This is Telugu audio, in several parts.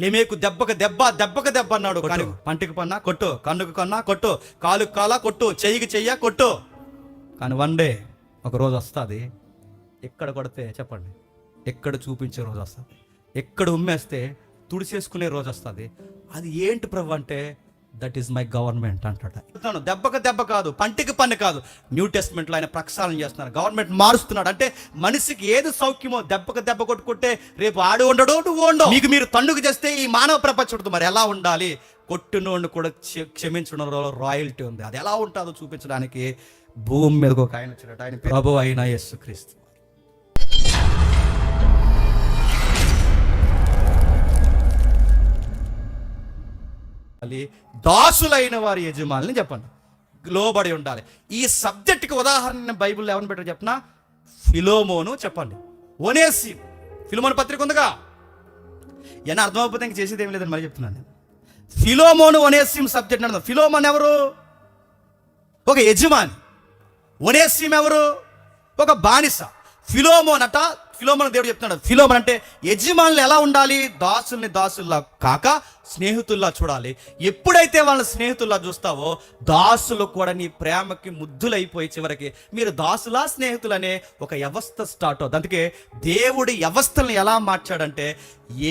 లిమేకు దెబ్బకు దెబ్బ దెబ్బకు దెబ్బ అన్నాడు. కానీ పంటికి పన్నా కొట్టు కన్నుకు కన్నా కొట్టు కాలుకు కాలా కొట్టు చెయ్యికి చెయ్య కొట్టు. కానీ వన్ డే ఒక రోజు వస్తుంది. ఎక్కడ కొడితే చెప్పండి. ఎక్కడ చూపించే రోజు వస్తుంది. ఎక్కడ ఉమ్మేస్తే తుడిసేసుకునే రోజు వస్తుంది. అది ఏంటి ప్రభు అంటే దట్ ఈస్ మై గవర్నమెంట్ అంటాడు దెబ్బకు దెబ్బ కాదు పంటికి పన్ను కాదు. న్యూ టెస్ట్మెంట్లో ఆయన ప్రక్షాళన చేస్తున్నారు గవర్నమెంట్ మారుస్తున్నాడు. అంటే మనిషికి ఏది సౌఖ్యమో దెబ్బకు దెబ్బ కొట్టుకుంటే రేపు ఆడు ఉండడు నువ్వు ఉండవు మీకు మీరు తండుకు చేస్తే ఈ మానవ ప్రపంచంతో మరి ఎలా ఉండాలి? కొట్టినోడిని కూడా క్ష- క్షమించడంలో రాయల్టీ ఉంది. అది ఎలా ఉంటుందో చూపించడానికి భూమి మీదకి ఒక ఆయన వచ్చాడు ఆయన పేరు ప్రభు అయిన యేసుక్రీస్తు. దాసులైన వారి యజమానులని చెప్పండి. లోబడి ఉండాలి. ఈ సబ్జెక్ట్కి ఉదాహరణ బైబిల్లో ఎవరిని పెట్టారు చెప్పిన? ఫిలోమోను చెప్పండి. ఓనేసి ఫిలోమోను పత్రిక ఉందిగా? ఏమైనా అర్థమైపోతే ఇంక చేసేది ఏం లేదని మరి చెప్తున్నాను నేను. ఫిలోమోను ఒనేసిం సబ్జెక్ట్ అన్నది ఫిలోమోన్ ఎవరు? ఒక యజమాని. ఒనేసిం ఎవరు? ఒక బానిస. ఫిలోమోన్ అట ఫిలోమన్ దేవుడు చెప్తున్నాడు ఫిలోమన్ అంటే యజమానులు ఎలా ఉండాలి? దాసుల్ని దాసుల్లా కాక స్నేహితుల్లా చూడాలి. ఎప్పుడైతే వాళ్ళని స్నేహితుల్లా చూస్తావో దాసులు కూడా నీ ప్రేమకి ముద్దులైపోయి చివరికి మీరు దాసులా స్నేహితులనే ఒక వ్యవస్థ స్టార్ట్ అవుతుంది అందుకే దేవుడి వ్యవస్థలను ఎలా మార్చాడంటే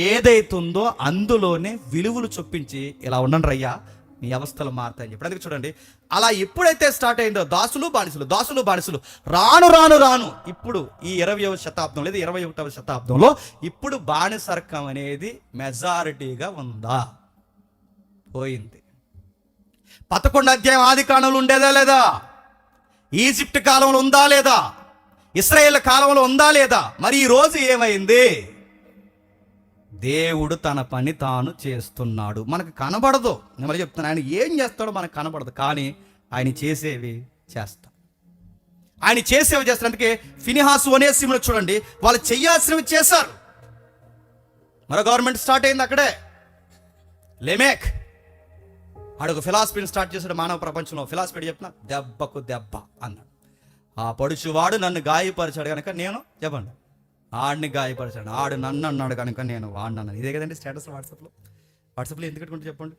ఏదైతుందో అందులోనే విలువలు చొప్పించి ఇలా ఉండండి రయ్యా మీ వ్యవస్థలు మారుతాయని చెప్పి. అందుకే చూడండి అలా ఎప్పుడైతే స్టార్ట్ అయిందో దాసులు బానిసలు దాసులు బానిసలు రాను రాను రాను ఇప్పుడు ఈ ఇరవయవ శతాబ్దం లేదా ఇరవై ఒకటవ శతాబ్దంలో ఇప్పుడు బానిసర్కం అనేది మెజారిటీగా ఉందా? పోయింది. పదకొండు అధ్యాయం ఆది కాలంలో ఉండేదా లేదా? ఈజిప్ట్ కాలంలో ఉందా లేదా? ఇస్రాయేల్ కాలంలో ఉందా లేదా? మరి ఈ రోజు ఏమైంది? దేవుడు తన పని తాను చేస్తున్నాడు. మనకు కనబడదు. నేను మళ్ళీ చెప్తాను ఆయన ఏం చేస్తాడో మనకు కనబడదు. కానీ ఆయన చేసేవి చేస్తాం ఆయన చేసేవి చేస్తున్నందుకే అందుకే ఫినిహాసు అనే సిమ్లో చూడండి వాళ్ళు చెయ్యాల్సినవి చేశారు. మరో గవర్నమెంట్ స్టార్ట్ అయింది అక్కడే. లెమేక్ ఆడొక ఫిలాసఫీని స్టార్ట్ చేశాడు మానవ ప్రపంచంలో. ఫిలాసఫీ చెప్పిన దెబ్బకు దెబ్బ అన్నాడు. ఆ పడుచువాడు నన్ను గాయపరిచాడు కనుక నేను చెప్పండి ఆడిని గాయపరిచాడు. ఆడు నన్ను అన్నాడు కనుక నేను వాడిని అన్నాను ఇదే కదండి స్టేటస్ వాట్సాప్లో. వాట్సాప్లో ఎందుకు పెట్టుకుంటే చెప్పండి?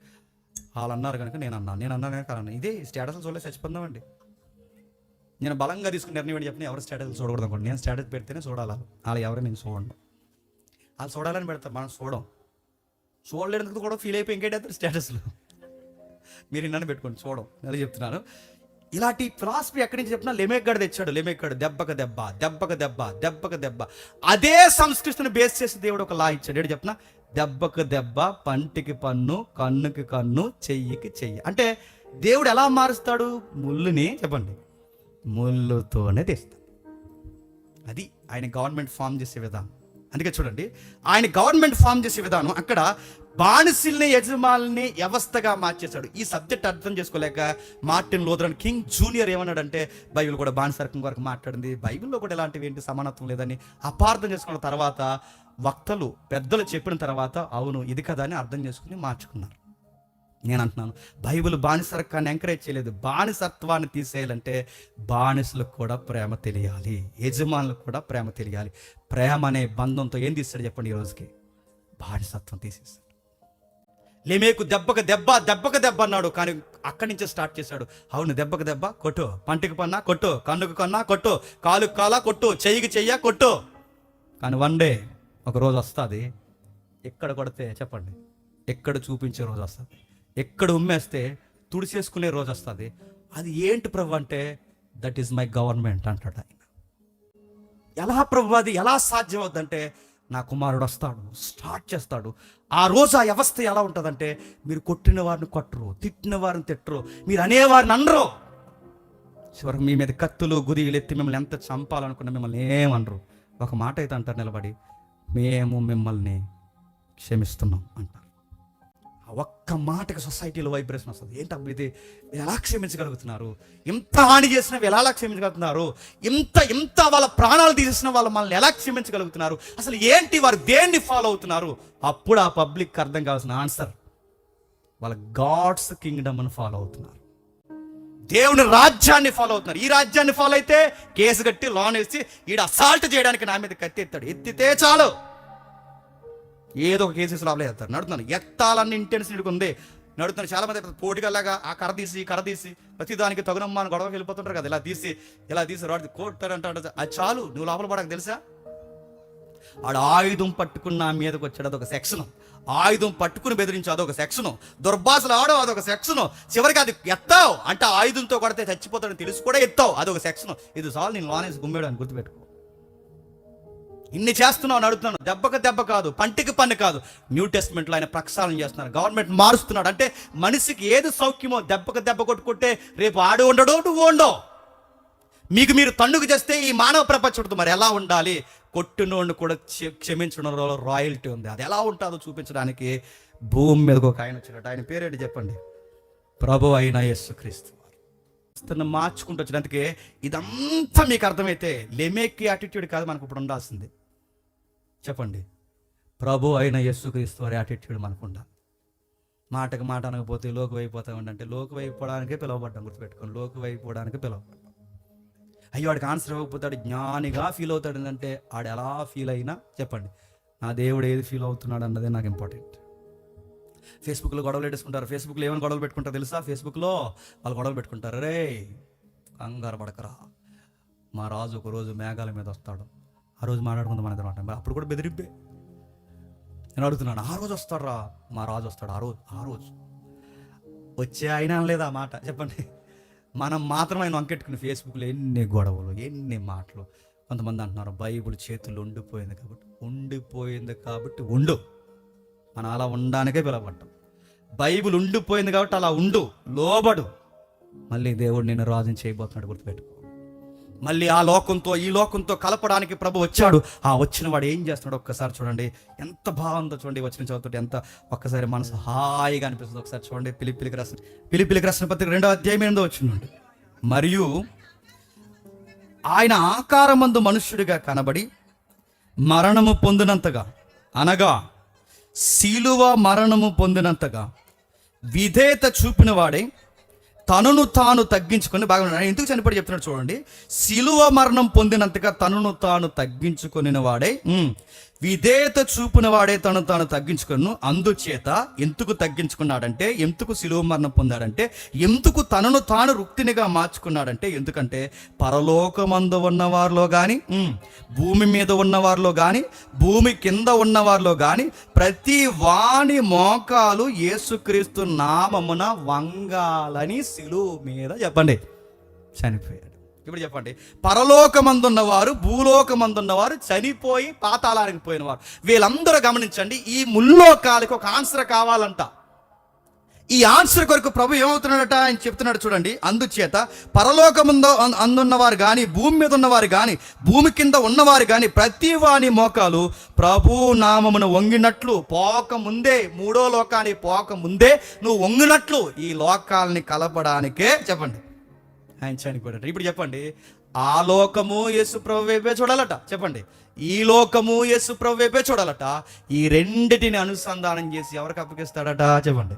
వాళ్ళు అన్నారు కనుక నేను అన్నాను. నేను అన్నాను కనుక అన్నాను. ఇదే స్టేటస్లు చూడలేదు చచ్చిపోదామండి నేను బలంగా తీసుకుని నిర్ణయం చెప్పిన ఎవరు స్టేటస్ చూడకూడదు అనుకోండి. నేను స్టేటస్ పెడితేనే చూడాలి? వాళ్ళు ఎవరు నేను చూడండి వాళ్ళు చూడాలని పెడతారు. మనం చూడం. చూడలేనందుకు కూడా ఫీల్ అయిపోయి ఇంకేటేస్తారు స్టేటస్లో? మీరు ఇన్నాను పెట్టుకోండి. చూడం. నేను చెప్తున్నాను. ఇలాంటి ఫిలాసఫీ ఎక్కడి నుంచి చెప్పినా లెమేక్ తెచ్చాడు లెమేక్ దెబ్బక దెబ్బ దెబ్బక దెబ్బ దెబ్బక దెబ్బ. అదే సంస్కృతిని బేస్ చేసి దేవుడు ఒక లా ఇచ్చాడు. ఏంటి చెప్పిన దెబ్బకు దెబ్బ పంటికి పన్ను కన్నుకి కన్ను చెయ్యికి చెయ్యి. అంటే దేవుడు ఎలా మారుస్తాడు? ముళ్ళుని చెప్పండి. ముళ్ళుతోనే తీస్తాడు. అది ఆయన గవర్నమెంట్ ఫామ్ చేసే విధానం. అందుకే చూడండి ఆయన గవర్నమెంట్ ఫామ్ చేసే విధానం అక్కడ బానిసల్ని యజమాని వ్యవస్థగా మార్చేశాడు. ఈ సబ్జెక్ట్ అర్థం చేసుకోలేక మార్టిన్ లోదరన్ కింగ్ జూనియర్ ఏమన్నాడంటే బైబిల్ కూడా బానిసరకం వరకు మాట్లాడింది. బైబిల్లో కూడా ఇలాంటివి ఏంటి? సమానత్వం లేదని అపార్థం చేసుకున్న తర్వాత వక్తలు పెద్దలు చెప్పిన తర్వాత అవును ఇది కదా అని అర్థం చేసుకుని మార్చుకున్నారు. నేను అంటున్నాను బైబిల్ బానిసరకాన్ని ఎంకరేజ్ చేయలేదు. బానిసత్వాన్ని తీసేయాలంటే బానిసలకు కూడా ప్రేమ తెలియాలి. యజమానులకు కూడా ప్రేమ తెలియాలి. ప్రేమ అనే బంధంతో ఏం తీస్తాడు చెప్పండి ఈ రోజుకి? బానిసత్వం తీసేస్తాడు. లేమేకు దెబ్బకు దెబ్బ దెబ్బకు దెబ్బ అన్నాడు. కానీ అక్కడి నుంచే స్టార్ట్ చేశాడు. అవును దెబ్బకు దెబ్బ కొట్టు. పంటికి పన్నా కొట్టు. కన్నుకు కన్నా కొట్టు. కాలుకు కాలా కొట్టు. చెయ్యికి చెయ్య కొట్టు. కానీ వన్ డే ఒక రోజు వస్తుంది. ఎక్కడ కొడితే చెప్పండి. ఎక్కడ చూపించే రోజు వస్తుంది. ఎక్కడ ఉమ్మేస్తే తుడిసేసుకునే రోజు వస్తుంది. అది ఏంటి ప్రభు అంటే దట్ ఈస్ మై గవర్నమెంట్ అంటాడు ఆయన. ఎలా ప్రభు అది? ఎలా సాధ్యం అవుతుందంటే నా కుమారుడు వస్తాడు స్టార్ట్ చేస్తాడు. ఆ రోజు ఆ వ్యవస్థ ఎలా ఉంటుందంటే మీరు కొట్టిన వారిని కొట్టరు తిట్టిన వారిని తిట్టరు మీరు అనేవారిని అనరు. చివరికి మీ మీద కత్తులు గురిలు ఎత్తి మిమ్మల్ని ఎంత చంపాలనుకున్న మిమ్మల్ని ఏమనరు ఒక మాట అయితే అంటారు నిలబడి మేము మిమ్మల్ని క్షమిస్తున్నాం అంటారు. ఒక్క మాటకి సొసైటీలో వైబ్రేషన్ వస్తుంది. ఏంటప్పుడు ఇది? ఎలా క్షమించగలుగుతున్నారు? ఇంత హాని చేసిన ఎలా క్షమించగలుగుతున్నారు? ఇంత ఇంత వాళ్ళ ప్రాణాలు తీసేసిన వాళ్ళు మనల్ని ఎలా క్షమించగలుగుతున్నారు? అసలు ఏంటి వారు దేన్ని ఫాలో అవుతున్నారు? అప్పుడు ఆ పబ్లిక్ అర్థం కావాల్సిన ఆన్సర్ వాళ్ళ గాడ్స్ కింగ్డమ్ అని ఫాలో అవుతున్నారు. దేవుని రాజ్యాన్ని ఫాలో అవుతున్నారు. ఈ రాజ్యాన్ని ఫాలో అయితే కేసు కట్టి లోన్ వేసి ఈడు అసాల్ట్ చేయడానికి నా మీద కత్తి ఎత్తాడు. ఎత్తితే చాలు. ఏదో ఒక కేసెస్ లోపల ఎత్తారు నడుతున్నాను. ఎత్తాలన్న ఇంటెన్సిటీ ఉంది. నడుతున్నాను. చాలా మంది పోటీగల్లాగా ఆ కర్ర తీసి కర్ర తీసి ప్రతి దానికి తగునమ్మ అని గొడవకి వెళ్ళిపోతుంటారు కదా. ఇలా తీసి ఇలా తీసి రాడు కోటారంట అది చాలు. నువ్వు లోపల పడక తెలుసా? ఆడు ఆయుధం పట్టుకున్న ఆ మీదకి వచ్చాడు. అదొక సెక్షను. ఆయుధం పట్టుకుని బెదిరించు. అదొక సెక్షను. దుర్భాషలు ఆడో అదొక సెక్షను. చివరికి అది ఎత్తావు. అంటే ఆయుధంతో కొడితే చచ్చిపోతాడని తెలుసు కూడా ఎత్తావు. అదొక సెక్షను. ఇది చాలు. నేను లోనేసి అని గుర్తుపెట్టుకో. ఇన్ని చేస్తున్నావు అడుగుతున్నాను. దెబ్బకు దెబ్బ కాదు పంటికి పన్ను కాదు. న్యూ టెస్ట్మెంట్లో ఆయన ప్రక్షాళన చేస్తున్నారు. గవర్నమెంట్ మారుస్తున్నాడు. అంటే మనిషికి ఏది సౌఖ్యమో దెబ్బకు దెబ్బ కొట్టుకుంటే రేపు ఆడు ఉండడు నువ్వు ఉండవు మీకు మీరు తన్నుకు చేస్తే ఈ మానవ ప్రపంచంతో మరి ఎలా ఉండాలి? కొట్టినోడిని కూడా క్షమించడం క్షమించడంలో రాయల్టీ ఉంది. అది ఎలా ఉంటుందో చూపించడానికి భూమి మీద ఒక ఆయన వచ్చినట్టు ఆయన పేరేంటి చెప్పండి? ప్రభు అయిన యేసుక్రీస్తు. తను మార్చుకుంటూ వచ్చినందుకే ఇదంతా మీకు అర్థమైతే లెమేకి యాటిట్యూడ్ కాదు మనకు ఇప్పుడు ఉండాల్సింది. చెప్పండి. ప్రభు అయిన యేసుక్రీస్తు వారి యాటిట్యూడ్ మనకు మాటకు మాట అనకపోతే లోకు అయిపోతామండి అంటే లోకు అయిపోవడానికే పిలవబడ్డాం గుర్తుపెట్టుకోండి. లోకు అయిపోవడానికి పిలవబడ్డాం. అయ్యో వాడికి ఆన్సర్ ఇవ్వకపోతాడు జ్ఞానిగా ఫీల్ అవుతాడు అంటే ఆడు ఎలా ఫీల్ అయినా చెప్పండి. నా దేవుడు ఏది ఫీల్ అవుతున్నాడు అన్నదే నాకు ఇంపార్టెంట్ ఫేస్బుక్లో గొడవలు పెట్టేసుకుంటారు ఫేస్బుక్లో ఏమైనా గొడవలు పెట్టుకుంటారు తెలుసా? ఫేస్బుక్లో వాళ్ళు గొడవలు పెట్టుకుంటారు. రే కంగారు పడకరా. మా రాజు ఒక రోజు మేఘాల మీద వస్తాడు. ఆ రోజు మాట్లాడుకుందాం మన అనమాట మరి అప్పుడు కూడా బెదిరిబ్బే నేను అడుగుతున్నాను ఆ రోజు వస్తారా మా రాజు వస్తాడు ఆ రోజు ఆ రోజు. వచ్చే అయినా లేదా ఆ మాట. చెప్పండి. మనం మాత్రం ఆయన వంకెట్టుకుని ఫేస్బుక్లో ఎన్ని గొడవలు ఎన్ని మాటలు. కొంతమంది అంటున్నారు బైబుల్ చేతులు ఉండిపోయింది కాబట్టి ఉండిపోయింది కాబట్టి ఉండు. మనం అలా ఉండడానికే పిలవబడ్డాం. బైబిల్ ఉండిపోయింది కాబట్టి అలా ఉండు లోబడు. మళ్ళీ దేవుడు నేను రాజుని చేయబోతున్నాడు గుర్తుపెట్టుకో. మళ్ళీ ఆ లోకంతో ఈ లోకంతో కలపడానికి ప్రభు వచ్చాడు. ఆ వచ్చిన వాడు ఏం చేస్తున్నాడు ఒక్కసారి చూడండి. ఎంత బాగుందో చూడండి వచ్చిన చదువుతుంటే. ఎంత ఒక్కసారి మనసు హాయిగా అనిపిస్తుంది. ఒకసారి చూడండి. పిలిపిలికి రాసిన పిలిపిలికి రాసిన పత్రిక రెండో అధ్యాయం ఏందో వచ్చిందండి మరియు ఆయన ఆకారమందు మనుష్యుడిగా కనబడి మరణము పొందినంతగా అనగా శీలువ మరణము పొందినంతగా విధేత చూపిన వాడే తనను తాను తగ్గించుకొని బాగా ఎందుకు చనిపోయి చెప్తున్నాడు చూడండి. శిలువ మరణం పొందినంతగా తనను తాను తగ్గించుకుని వాడే. విధేయత చూపున వాడే తను తాను తగ్గించుకొను అందుచేత ఎందుకు తగ్గించుకున్నాడంటే ఎందుకు శిలువ మరణం పొందాడంటే ఎందుకు తనను తాను రుక్తినిగా మార్చుకున్నాడంటే ఎందుకంటే పరలోకమందు ఉన్న వారిలో కానీ భూమి మీద ఉన్న వారిలో కానీ భూమి కింద ఉన్న వారిలో కానీ ప్రతి వాణి మోకాలు యేసుక్రీస్తు నామమున వంగాలని శిలువ మీద చెప్పండి. చనిపోయాడు. ఇప్పుడు చెప్పండి. పరలోకమందున్నవారు భూలోకమందున్నవారు చనిపోయి పాతాళానికి పోయినవారు. వీళ్ళందరూ గమనించండి ఈ ముల్లోకాలకు ఒక ఆన్సర్ కావాలంట. ఈ ఆన్సర్ కొరకు ప్రభు ఏమవుతున్నాడట? ఆయన చెప్తున్నాడు చూడండి. అందుచేత పరలోకముందో అన్- అందున్నవారు కానీ భూమి మీద ఉన్నవారు కానీ భూమి కింద ఉన్నవారు కానీ ప్రతి వాని మోకాలు ప్రభు నామమును వంగినట్లు పోక ముందే మూడో లోకాన్ని పోక ముందే నువ్వు వంగినట్లు ఈ లోకాలని కలపడానికే చెప్పండి. ఆయన చనిపోయాడు ఇప్పుడు చెప్పండి ఆ లోకము యేసు ప్రభు వైపే చూడాలట. చెప్పండి ఈ లోకము యేసు ప్రభు వైపే చూడాలట. ఈ రెండిటిని అనుసంధానం చేసి ఎవరికి అప్పగిస్తాడట? చెప్పండి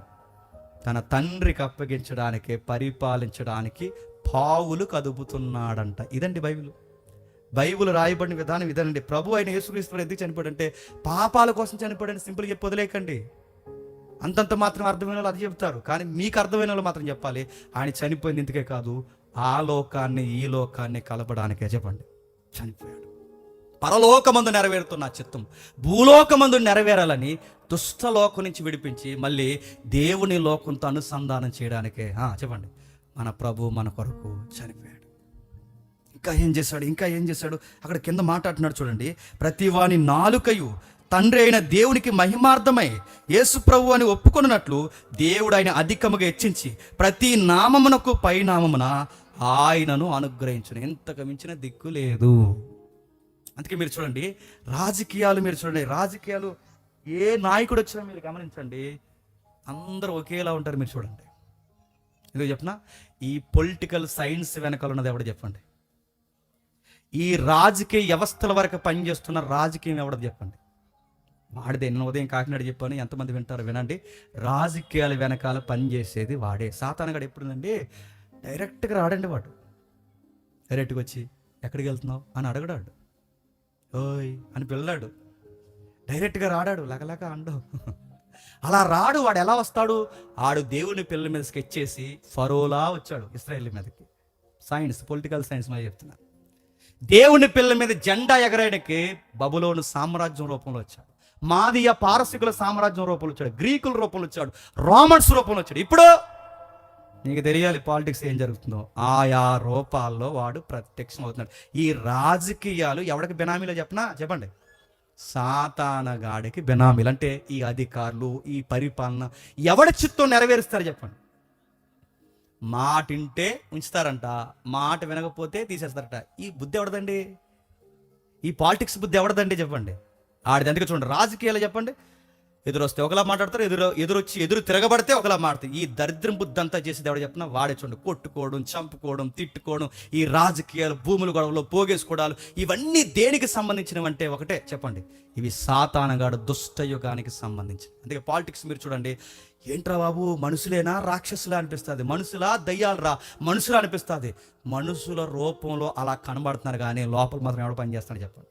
తన తండ్రికి అప్పగించడానికి పరిపాలించడానికి పావులు కదుపుతున్నాడంట. ఇదండి బైబిల్. బైబిల్ రాయబడిన విధానం ఇదేనండి. ప్రభు అయిన యేసుక్రీస్తుడు ఎందుకు చనిపోయాడంటే పాపాల కోసం చనిపోయాడని సింపుల్ చెప్పి వదిలేకండి అంతంత మాత్రం అర్థమైన వాళ్ళు అది చెప్తారు. కానీ మీకు అర్థమైన వాళ్ళు మాత్రం చెప్పాలి ఆయన చనిపోయింది ఇందుకే కాదు. ఆ లోకాన్ని ఈ లోకాన్ని కలపడానికే చెప్పండి. చనిపోయాడు. పరలోకమందు నెరవేరుతున్న చిత్తం భూలోకమందు నెరవేరాలని దుష్టలోకం నుంచి విడిపించి మళ్ళీ దేవుని లోకంతో అనుసంధానం చేయడానికే. చెప్పండి. మన ప్రభు మన కొరకు చనిపోయాడు. ఇంకా ఏం చేశాడు? ఇంకా ఏం చేశాడు? అక్కడ కింద మాట్లాడుతున్నాడు చూడండి. ప్రతి వాని నాలుకయు తండ్రి అయిన దేవునికి మహిమార్థమై యేసు ప్రభు అని ఒప్పుకొనున్నట్లు దేవుడు ఆయన అధికముగా హెచ్చించి ప్రతి నామమునకు పై నామమున ఆయనను అనుగ్రహించను. ఎంతకు మించిన దిక్కు లేదు. అందుకే మీరు చూడండి రాజకీయాలు మీరు చూడండి రాజకీయాలు ఏ నాయకుడు వచ్చినా మీరు గమనించండి అందరూ ఒకేలా ఉంటారు మీరు చూడండి. ఎందుకు చెప్పిన? ఈ పొలిటికల్ సైన్స్ వెనకాల ఉన్నది ఎవడ చెప్పండి? ఈ రాజకీయ వ్యవస్థల వరకు పనిచేస్తున్న రాజకీయం ఎవడో చెప్పండి? వాడిదే నేను ఉదయం కాకినాడ చెప్పాను ఎంతమంది వింటారు వినండి. రాజకీయాల వెనకాల పనిచేసేది వాడే. సాతానగాడు ఎప్పుడుందండి? డైరెక్ట్గా రాడండి వాడు. డైరెక్ట్గా వచ్చి ఎక్కడికి వెళ్తున్నావు? అని అడగడాడు. ఓయ్ అని పిల్లాడు. డైరెక్ట్గా రాడాడు లగలగా అండు. అలా రాడు వాడు ఎలా వస్తాడు? ఆడు దేవుని పిల్లల మీద స్కెచ్ చేసి ఫరోలా వచ్చాడు ఇస్రాయేల్ మీదకి. సైన్స్ పొలిటికల్ సైన్స్ మీద చెప్తున్నాను దేవుని పిల్లల మీద జెండా ఎగరేయడానికి బబులోను సామ్రాజ్యం రూపంలో వచ్చాడు. మాదియ పారసికుల సామ్రాజ్యం రూపంలో వచ్చాడు. గ్రీకుల రూపంలో వచ్చాడు. రోమన్స్ రూపంలో వచ్చాడు. ఇప్పుడు నీకు తెలియాలి పాలిటిక్స్ ఏం జరుగుతుందో. ఆయా రూపాల్లో వాడు ప్రత్యక్షం అవుతున్నాడు ఈ రాజకీయాలు ఎవడికి బినామీలో చెప్పనా? చెప్పండి. సాతానగాడికి బినామీలు. అంటే ఈ అధికారులు ఈ పరిపాలన ఎవడి చిత్తం నెరవేరుస్తారు చెప్పండి. మాటింటే ఉంచుతారంట. మాట వినకపోతే తీసేస్తారట. ఈ బుద్ధి ఎవడదండి? ఈ పాలిటిక్స్ బుద్ధి ఎవడదండి చెప్పండి. ఆడిది చూడండి. రాజకీయాలు చెప్పండి. ఎదురు వస్తే ఒకలా మాట్లాడతారు ఎదురు ఎదురొచ్చి ఎదురు తిరగబడితే ఒకలా మాట్లాడతారు ఈ దరిద్రం బుద్ధంతా చేసేది ఎవడ చెప్పినా వాడే చూడండి కొట్టుకోవడం చంపుకోవడం తిట్టుకోవడం ఈ రాజకీయాలు భూములు గొడవలు పోగేసుకోవడాలు ఇవన్నీ దేనికి సంబంధించినవంటే ఒకటే చెప్పండి. ఇవి సాతానగాడు దుష్టయుగానికి సంబంధించి అందుకే పాలిటిక్స్ మీరు చూడండి ఏంట్రా బాబు మనుషులేనా? రాక్షసులా అనిపిస్తుంది. మనుషులా? దయ్యాలరా? మనుషులు అనిపిస్తుంది. మనుషుల రూపంలో అలా కనబడుతున్నారు కానీ లోపల మాత్రం ఎవడ పని చేస్తాడు చెప్పండి.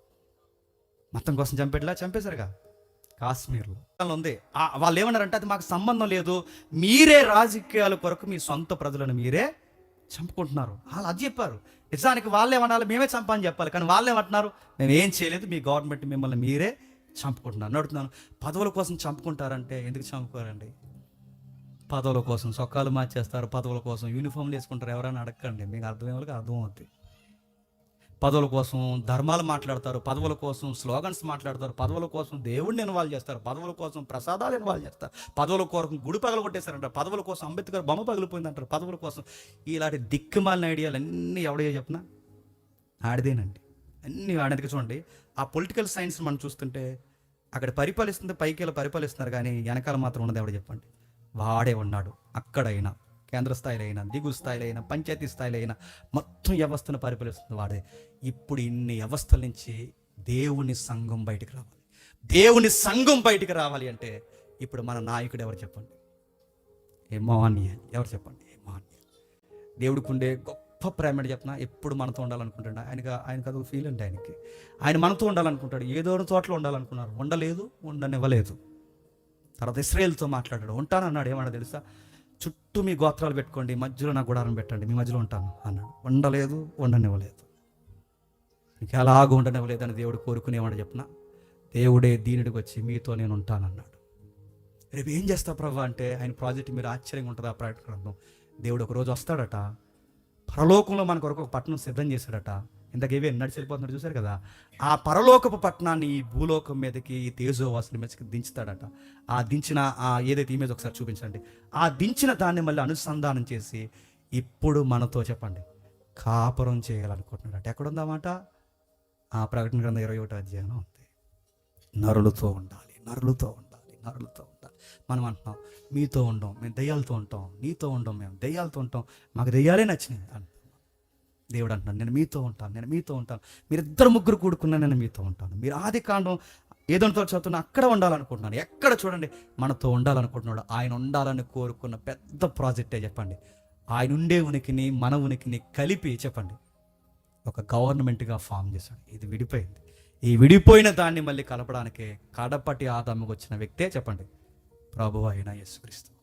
మొత్తం కోసం చంపేట్లా? చంపేశారుగా. కాశ్మీర్లో. ఉంది. వాళ్ళు ఏమన్నారంటే అది మాకు సంబంధం లేదు. మీరే రాజకీయాల కొరకు మీ సొంత ప్రజలను మీరే చంపుకుంటున్నారు. వాళ్ళు అది చెప్పారు. నిజానికి వాళ్ళే మేమే చంపని చెప్పాలి. కానీ వాళ్ళే అంటున్నారు మేము ఏం చేయలేదు. మీ గవర్నమెంట్ మిమ్మల్ని మీరే చంపుకుంటున్నారు. అడుగుతున్నాను. పదవుల కోసం చంపుకుంటారంటే ఎందుకు చంపుకోరండి? పదవుల కోసం సొక్కాలు మార్చేస్తారు. పదవుల కోసం యూనిఫామ్లు వేసుకుంటారు. ఎవరైనా అడగండి మీకు అర్థమయ్యే వాళ్ళకి అర్థమవుతుంది పదవుల కోసం ధర్మాలు మాట్లాడతారు పదవుల కోసం స్లోగన్స్ మాట్లాడతారు పదవుల కోసం దేవుడిని ఇన్వాల్వ్ చేస్తారు పదవుల కోసం ప్రసాదాలు ఇన్వాల్వ్ చేస్తారు పదవుల కోసం గుడి పగలు కొట్టేశారంటారు పదవుల కోసం అంబేద్కర్ బొమ్మ పగిలిపోయిందంటారు పదవుల కోసం ఇలాంటి దిక్కుమాలిన ఐడియాలు అన్నీ ఎవడో చెప్పినా ఆడిదేనండి. అన్నీ ఆడేందుకు చూడండి. ఆ పొలిటికల్ సైన్స్ మనం చూస్తుంటే అక్కడ పరిపాలిస్తుంది పైకి వెళ్ళి పరిపాలిస్తున్నారు కానీ వెనకాల మాత్రం ఉన్నది ఎవడ చెప్పండి? వాడే ఉన్నాడు అక్కడైనా. కేంద్ర స్థాయిలో అయినా దిగువ స్థాయిలో అయినా పంచాయతీ స్థాయిలో అయినా మొత్తం వ్యవస్థను పరిపాలిస్తుంది వాడే. ఇప్పుడు ఇన్ని వ్యవస్థల నుంచి దేవుని సంఘం బయటికి రావాలి. దేవుని సంఘం బయటికి రావాలి అంటే ఇప్పుడు మన నాయకుడు ఎవరు చెప్పండి? ఏమాన్య ఎవరు చెప్పండి? ఏమాన్య దేవుడికి ఉండే గొప్ప ప్రేమ ఏంటి చెప్పిన? ఎప్పుడు మనతో ఉండాలనుకుంటాడు. ఆయనకి ఆయనకు అదొక ఫీల్ అంటే ఆయనకి. ఆయన మనతో ఉండాలనుకుంటాడు. ఏదో ఒక చోట్ల ఉండాలనుకున్నారు. ఉండలేదు ఉండనివ్వలేదు. తర్వాత ఇస్రాయేల్తో మాట్లాడాడు. ఉంటానన్నాడు. ఏమన్నా తెలుసా? చుట్టూ మీ గోత్రాలు పెట్టుకోండి మధ్యలో నా గుడారం పెట్టండి మీ మధ్యలో ఉంటాను అన్నాడు. ఉండలేదు ఉండనివ్వలేదు. నీకు ఎలాగో ఉండనివ్వలేదని దేవుడు కోరుకునేవాడు చెప్పిన. దేవుడే దీనుడికి వచ్చి మీతో నేను ఉంటానన్నాడు. రేపు ఏం చేస్తా ప్రభా అంటే ఆయన ప్రాజెక్ట్ మీరు ఆశ్చర్యంగా ఉంటుంది ఆ ప్రాజెక్ట్ గ్రంథం. దేవుడు ఒకరోజు వస్తాడట. పరలోకంలో మన కొరకు ఒక పట్టణం సిద్ధం చేశాడట. ఇంతకు ఏవే నడిచి వెళ్ళిపోతున్నాడు చూశారు కదా? ఆ పరలోకపు పట్టణాన్ని ఈ భూలోకం మీదకి ఈ తేజోవాసుల మీదకి దించుతాడట. ఆ దించిన ఆ ఏదైతే ఇమేజ్ ఒకసారి చూపించండి. ఆ దించిన దాన్ని మళ్ళీ అనుసంధానం చేసి ఇప్పుడు మనతో చెప్పండి. కాపురం చేయాలనుకుంటున్నాడట. ఎక్కడుందన్నమాట? ఆ ప్రకటన గ్రంథ ఇరవై ఒకటో అధ్యాయం ఉంది. నరులతో ఉండాలి నరులతో ఉండాలి నరులతో ఉండాలి. మనం అంటున్నాం మీతో ఉండం మేము దయ్యాలతో ఉంటాం నీతో ఉండం మేము దయ్యాలతో ఉంటాం. మాకు దయ్యాలే నచ్చినాయి అంటున్నాం. దేవుడు అంటున్నాను నేను మీతో ఉంటాను నేను మీతో ఉంటాను. మీరిద్దరు ముగ్గురు కూడుకున్నా నేను మీతో ఉంటాను. మీరు ఆది కాండం ఏదోతో చదువుతున్నా అక్కడ ఉండాలనుకుంటున్నాను. ఎక్కడ చూడండి మనతో ఉండాలనుకుంటున్నాడు. ఆయన ఉండాలని కోరుకున్న పెద్ద ప్రాజెక్టే చెప్పండి. ఆయన ఉండే ఉనికిని మన ఉనికిని కలిపి చెప్పండి. ఒక గవర్నమెంట్గా ఫామ్ చేశాడు. ఇది విడిపోయింది. ఈ విడిపోయిన దాన్ని మళ్ళీ కలపడానికి కడపటి ఆదాముకు వచ్చిన వ్యక్తే చెప్పండి. ప్రభు అయిన యేసుక్రీస్తు.